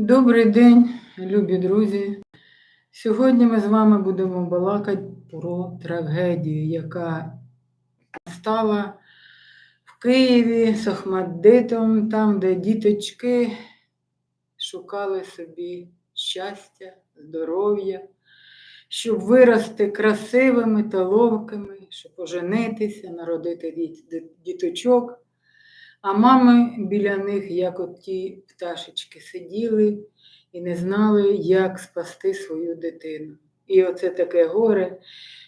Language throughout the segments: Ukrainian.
Добрий день, любі друзі. Сьогодні ми з вами будемо балакати про трагедію, яка стала в Києві з Охмаддитом, там, де діточки шукали собі щастя, здоров'я, щоб вирости красивими та ловкими, щоб оженитися, народити діт- діточок. А мами біля них, як от ті пташечки, сиділи і не знали, як спасти свою дитину. І оце таке горе,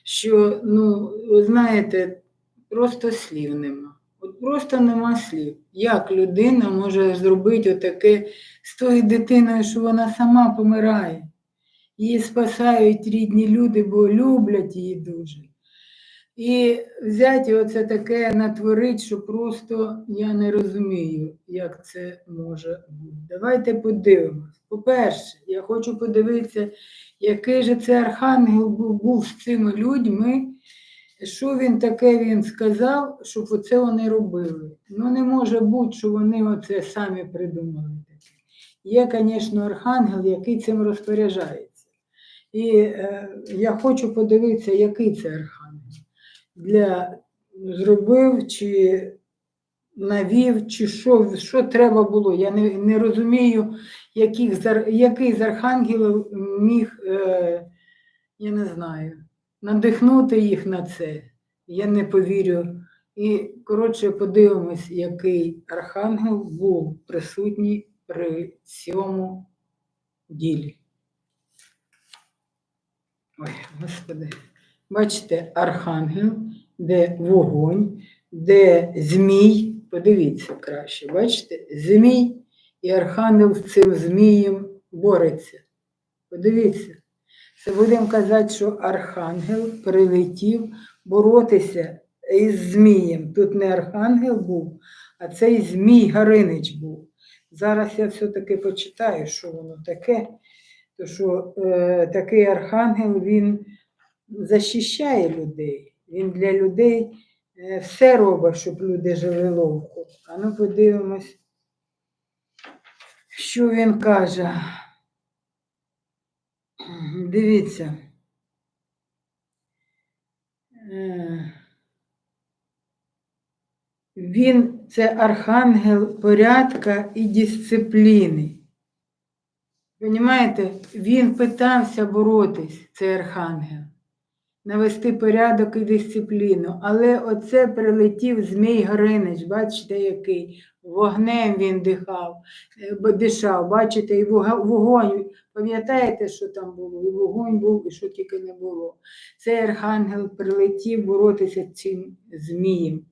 що, ну, ви знаєте, просто слів нема. От просто нема слів. Як людина може зробити отаке з тою дитиною, що вона сама помирає? Її спасають рідні люди, бо люблять її дуже. І взяти оце таке натворить, що просто я не розумію, як це може бути. Давайте подивимось. По-перше, я хочу подивитися, який же це архангел був, з цими людьми, що він таке він сказав, щоб оце вони робили. Ну, не може бути, що вони оце самі придумали. Є, звісно, архангел, який цим розпоряджається. І е, я хочу подивитися, який це архангел для зробив, чи навів, чи що, що треба було. Я не, не розумію, яких, який з архангелів міг, е, я не знаю, надихнути їх на це. Я не повірю. І, коротше, подивимось, який архангел був присутній при цьому ділі. Ой, Господи. Бачите, архангел, де вогонь, де змій. Подивіться краще, бачите, змій і архангел з цим змієм бореться. Подивіться. Це будемо казати, що архангел прилетів боротися із змієм. Тут не архангел був, а цей змій Гаринич був. Зараз я все-таки почитаю, що воно таке. То що е, такий архангел він захищає людей. Він для людей е, все робить, щоб люди жили ловко. А ну подивимось, що він каже. Дивіться. Е, Він це архангел порядка і дисципліни. Понімаєте, він питався боротись, цей архангел, навести порядок і дисципліну. Але оце прилетів Змій Гринич, бачите, який вогнем він дихав, е, дишав, бачите, і вогонь. Пам'ятаєте, що там було? І вогонь був, і що тільки не було. Цей архангел прилетів боротися з цим змієм.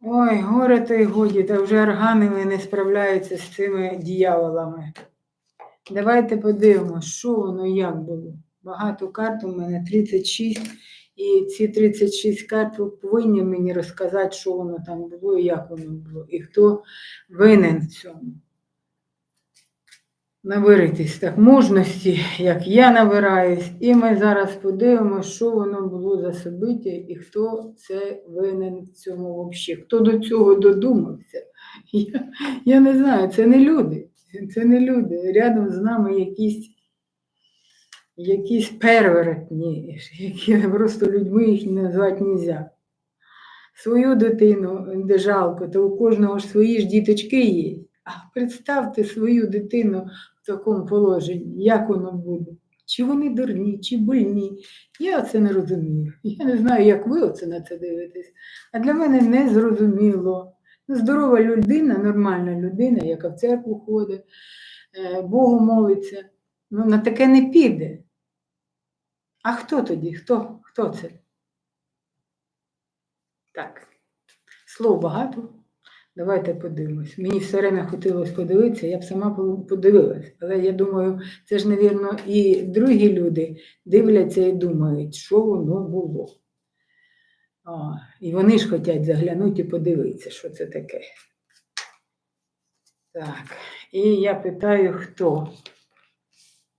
Ой, горе то й годі, та вже архангели не справляються з цими діяволами. Давайте подивимося, що воно як було. Багато карт у мене 36, і ці 36 карт ви повинні мені розказати, що воно там було і як воно було, і хто винен в цьому. Наберитись так мужності, як я набираюсь, і ми зараз подивимося, що воно було за собиття і хто це винен в цьому взагалі. Хто до цього додумався. Я, я не знаю, це не люди. Це не люди. Рядом з нами якісь, якісь перевертні, які просто людьми їх назвати не можна. Свою дитину, де жалко, то у кожного ж свої ж діточки є. А представте свою дитину в такому положенні, як воно буде. Чи вони дурні, чи больні. Я це не розумію. Я не знаю, як ви оце на це дивитесь. А для мене не зрозуміло. Здорова людина, нормальна людина, яка в церкву ходить, е, Богу молиться, ну, на таке не піде. А хто тоді? Хто? Хто це? Так, слов багато. Давайте подивимось. Мені все время хотілося подивитися, я б сама подивилась. Але я думаю, це ж, навірно, і другі люди дивляться і думають, що воно було. А, і вони ж хочуть заглянути і подивитися, що це таке. Так, і я питаю, хто?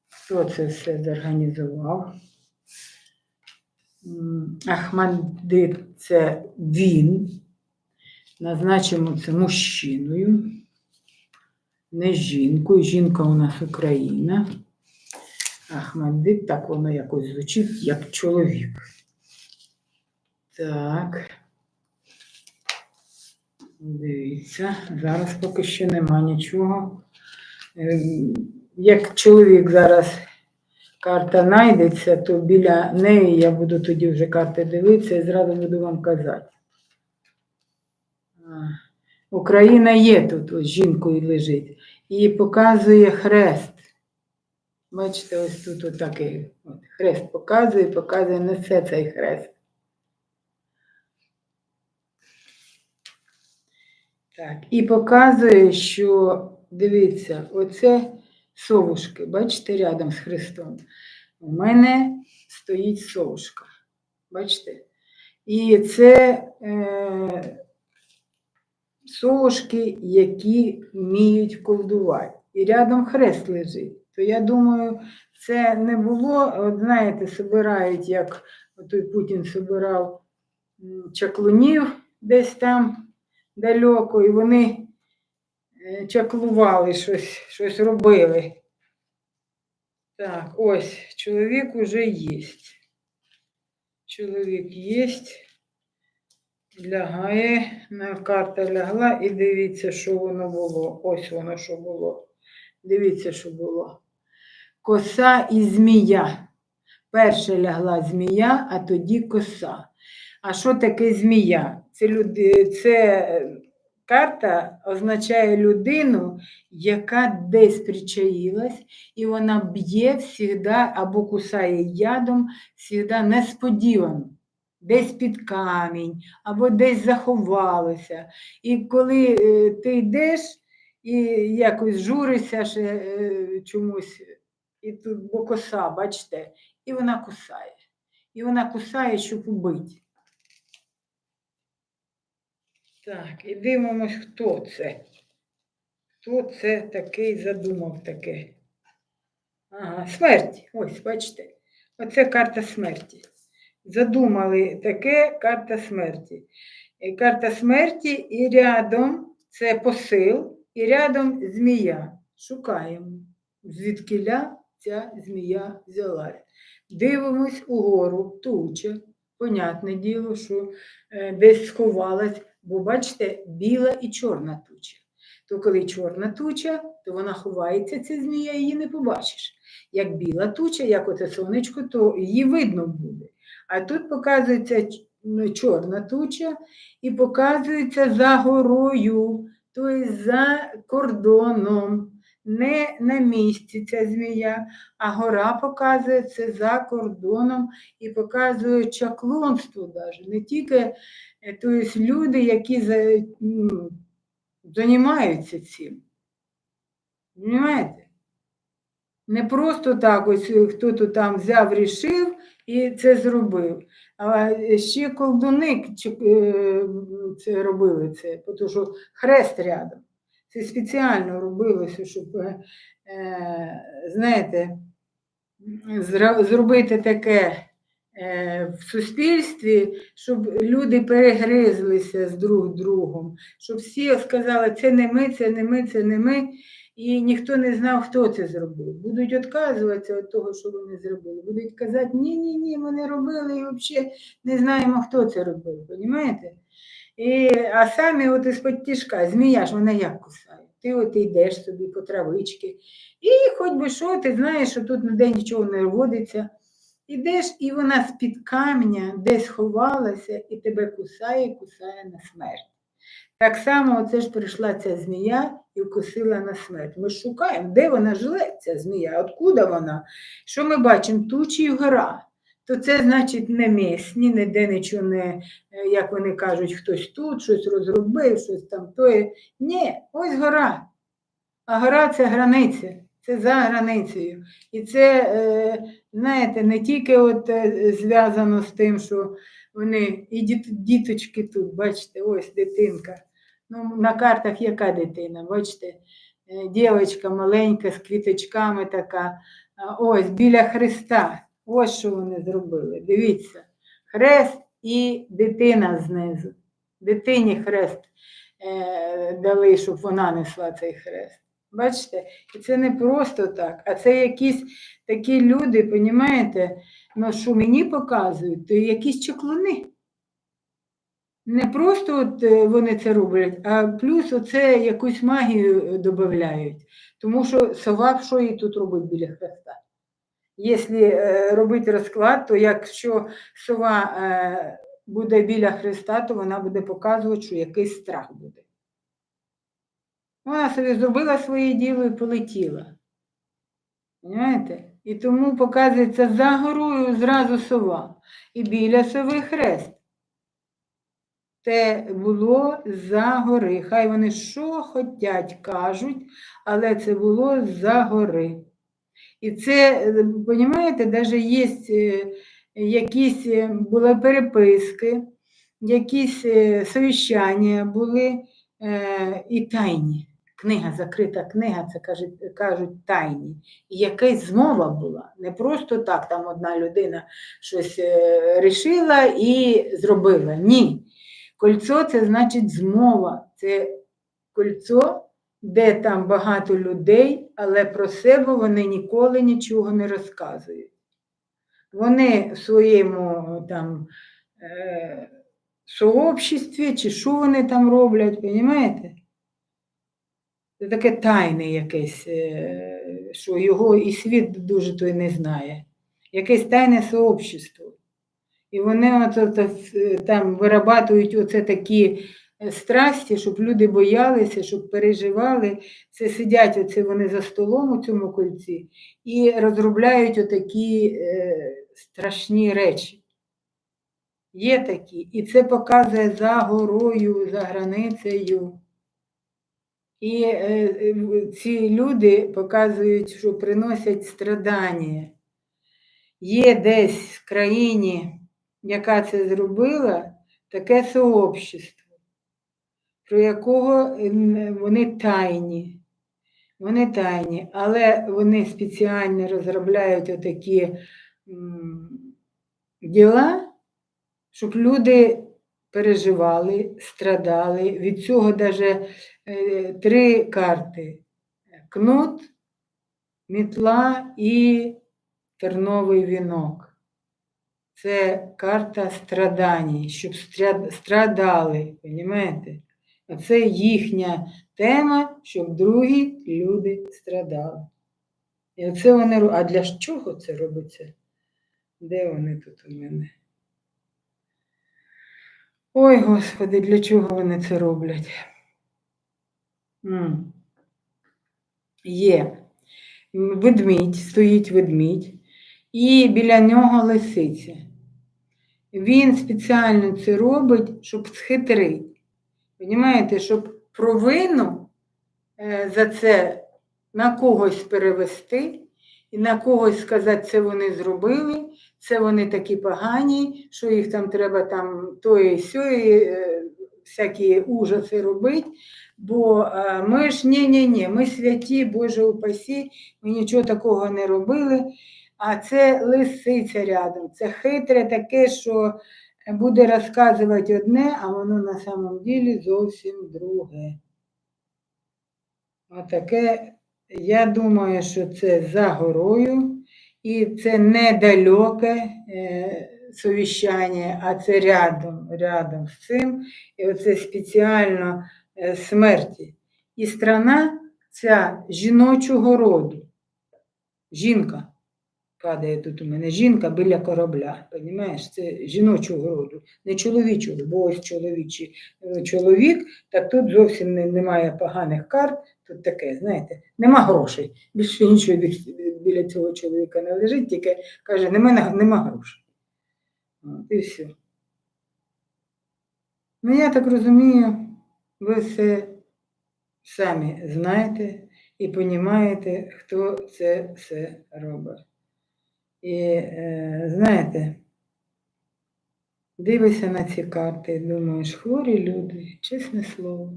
Хто це все зорганізував? М, Ахмадит це він. Назначимо це мужчиною. не жінкою. Жінка у нас Україна. Ахмадит, так воно якось звучить, як чоловік. Так. Дивіться, зараз поки що нема нічого. Ем, Як чоловік зараз карта знайдеться, то біля неї я буду тоді вже карти дивитися і зразу буду вам казати. Україна є тут, ось жінкою лежить. І показує хрест. Бачите, ось тут отакий от хрест показує, показує, несе цей хрест. Так, і показує, що, дивіться, оце совушки, бачите, рядом з Христом. У мене стоїть совушка. Бачите? І це е, совушки, які вміють колдувати. І рядом хрест лежить. То я думаю, це не було, от знаєте, собирають, як той Путін собирав чаклунів десь там далеко, і вони чаклували щось, щось робили. Так, ось, чоловік уже є. Чоловік є. Лягає, на карта лягла і дивіться, що воно було. Ось воно що було. Дивіться, що було. Коса і змія. Перше лягла змія, а тоді коса. А що таке змія? Це, люди, це е, карта означає людину, яка десь причаїлась, і вона б'є завжди або кусає ядом, завжди несподівано. Десь під камінь, або десь заховалося. І коли е, ти йдеш і якось журишся ще е, чомусь, і тут бо коса, бачите, і вона кусає. І вона кусає, щоб убити. Так, і дивимось, хто це. Хто це такий задумав таке? Ага, смерть. Ось, бачите. Оце карта смерті. Задумали таке карта смерті. І карта смерті і рядом це посил, і рядом змія. Шукаємо, звідкиля ця змія взялась. Дивимось угору, туча. Понятне діло, що е, десь сховалась, бо бачите, біла і чорна туча. То коли чорна туча, то вона ховається, ця змія, її не побачиш. Як біла туча, як оце сонечко, то її видно буде. А тут показується ну, чорна туча і показується за горою, тобто за кордоном. Не на місці ця змія, а гора показує це за кордоном і показує чаклунство даже. Не тільки е, тобто люди, які за, займаються цим. Понимаєте? Не просто так ось е, хто-то там взяв, рішив і це зробив. А ще колдуни е, це робили це, тому що хрест рядом. Це спеціально робилося, щоб, е, е, знаєте, зробити таке е, в суспільстві, щоб люди перегризлися з друг другом, щоб всі сказали, це не ми, це не ми, це не ми. І ніхто не знав, хто це зробив. Будуть відказуватися від того, що вони зробили. Будуть казати, ні, ні, ми не робили і взагалі не знаємо, хто це робив. Розумієте? І, а самі от із-під тішка, змія ж вона як кусає. Ти от йдеш собі по травички. І хоч би що, ти знаєш, що тут ніде нічого не водиться. Ідеш, і вона з-під камня десь ховалася і тебе кусає, кусає на смерть. Так само оце ж прийшла ця змія і вкусила на смерть. Ми шукаємо, де вона живе, ця змія, откуда вона? Що ми бачимо? Тучі і гора. То це значить не місні, ніде нічого не, е, як вони кажуть, хтось тут щось розробив, щось там тоє. Ні, ось гора. А гора це границя, це за границею. І це, е, знаєте, не тільки от, е, зв'язано з тим, що вони і діточки тут, бачите, ось дитинка. Ну, на картах яка дитина? Бачите, дівчинка маленька з квіточками така. Ось біля Христа. Ось що вони зробили. Дивіться, хрест і дитина знизу. Дитині хрест е, дали, щоб вона несла цей хрест. Бачите? І це не просто так, а це якісь такі люди, понімаєте, ну що мені показують, то якісь чоклуни. Не просто от е, вони це роблять, а плюс оце якусь магію додають. Тому що сова що їй тут робить біля хреста? Якщо е, робити розклад, то якщо сова е, буде біля хреста, то вона буде показувати, що якийсь страх буде. Вона собі зробила своє діло і полетіла. Понимаєте? І тому показується за горою зразу сова. І біля сови хрест. Те було за гори. Хай вони що хотять кажуть, але це було за гори. І це, розумієте, навіть є е, якісь е, були переписки, якісь е, совіщання були е, і тайні. Книга, закрита книга, це кажуть, кажуть тайні. І якась змова була. Не просто так там одна людина щось е, рішила і зробила. Ні. Кольцо це значить змова. Це кольцо, де там багато людей, але про себе вони ніколи нічого не розказують. Вони в своєму там е, сообществі, чи що вони там роблять, розумієте? Це таке тайне якесь, е, що його і світ дуже той не знає. Якесь тайне сообщество. І вони от, от, е, там вирабатують оце такі страсті, щоб люди боялися, щоб переживали. Це сидять оце вони за столом у цьому кольці і розробляють отакі е, страшні речі. Є такі. І це показує за горою, за границею. І е, е, ці люди показують, що приносять страдання. Є десь в країні, яка це зробила, таке сообщество, про якого вони тайні. Вони тайні, але вони спеціально розробляють отакі діла, щоб люди переживали, страдали. Від цього навіть три карти: кнут, мітла і терновий вінок. Це карта страданій, щоб страдали, розумієте? Це їхня тема, щоб другі люди страдали. І оце вони А для чого це робиться? Де вони тут у мене? Ой, Господи, для чого вони це роблять? М. Є ведмідь, стоїть ведмідь, і біля нього лисиця. Він спеціально це робить, щоб схитрити. Понімаєте, щоб провину е, за це на когось перевести і на когось сказати, це вони зробили, це вони такі погані, що їх там треба там тої сьої, е, всякі ужаси робити. Бо е, ми ж ні-ні-ні, ми святі, Боже упасі, ми нічого такого не робили. А це лисиця рядом, це хитре таке, що буде розказувати одне, а воно на самом ділі зовсім друге. Отаке, я думаю, що це за горою, і це недалеке е, совіщання, а це рядом, рядом з цим. І оце спеціально е, смерті. І страна ця жіночого роду. Жінка падає тут у мене. Жінка біля корабля. Понімаєш? Це жіночого роду, не чоловічого, бо ось чоловічий е, чоловік, так тут зовсім не- немає поганих карт. Тут таке, знаєте, нема грошей. Більше нічого біля цього чоловіка не лежить, тільки каже, нема, нема грошей. От, і все. Ну, я так розумію, ви все самі знаєте і розумієте, хто це все робить. І е, знаєте, дивишся на ці карти думаєш, хворі люди, чесне слово.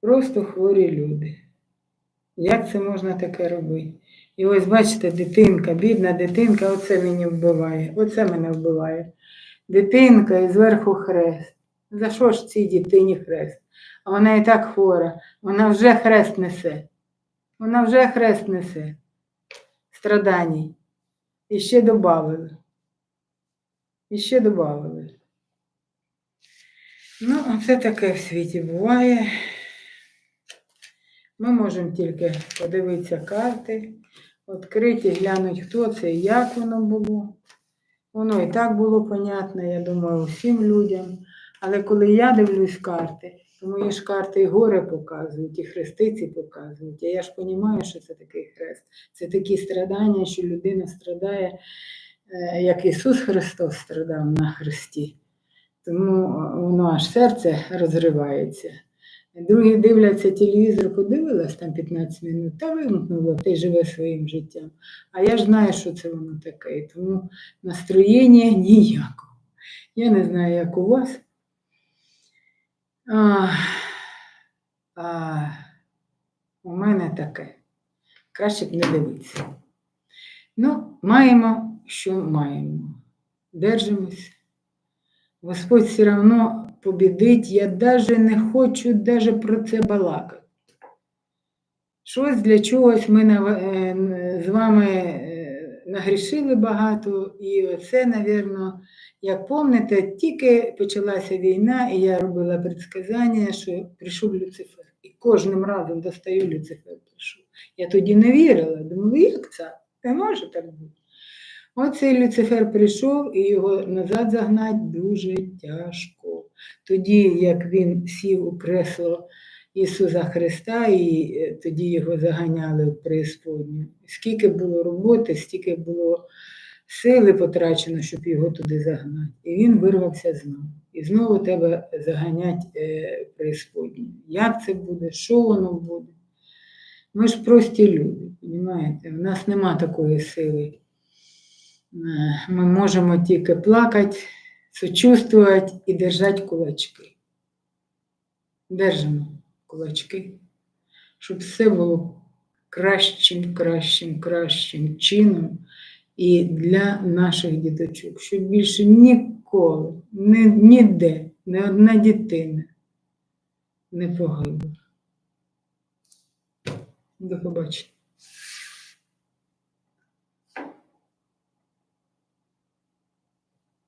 Просто хворі люди. Як це можна таке робити? І ось бачите, дитинка, бідна дитинка, оце мені вбиває, оце мене вбиває. Дитинка і зверху хрест. За що ж цій дитині хрест? А вона і так хвора, вона вже хрест несе. Вона вже хрест несе страданій. І ще додали. І ще додали. Ну, це таке в світі буває. Ми можемо тільки подивитися карти, відкрити, глянути, хто це і як воно було. Воно і так було понятно, я думаю, усім людям. Але коли я дивлюсь карти, то мої ж карти і горе показують, і хрестиці показують. А я ж розумію, що це такий хрест. Це такі страдання, що людина страдає, е, як Ісус Христос страдав на хресті. Тому е, воно аж серце розривається. Другі дивляться телевізор, подивилась там 15 минут, та вимкнула, й живе своїм життям. А я ж знаю, що це воно таке, тому настроєння ніякого. Я не знаю, як у вас. А, у мене таке. Краще б не дивитися. Ну, маємо, що маємо. Держимось. Господь все одно побідить. Я навіть не хочу даже про це балакати. Щось для чогось ми е, з вами нагрішили багато, і оце, напевно, як пам'ятаєте, тільки почалася війна, і я робила предсказання, що прийшов Люцифер. І кожним разом достаю Люцифер прийшов. Я тоді не вірила, думала, як це? Не може так бути. Оцей Люцифер прийшов і його назад загнати дуже тяжко. Тоді, як він сів у кресло Ісуса Христа, і е, тоді його заганяли в преісподню. Скільки було роботи, стільки було сили потрачено, щоб його туди загнати. І він вирвався знову. І знову тебе заганять е, преісподню. Як це буде, що воно буде? Ми ж прості люди, розумієте? У нас нема такої сили. Е, Ми можемо тільки плакати, сочувствувати і держати кулачки. Держимо кулачки, щоб все було кращим, кращим, кращим чином і для наших діточок, щоб більше ніколи, ні, ніде, не одна дитина не погибла. До побачення.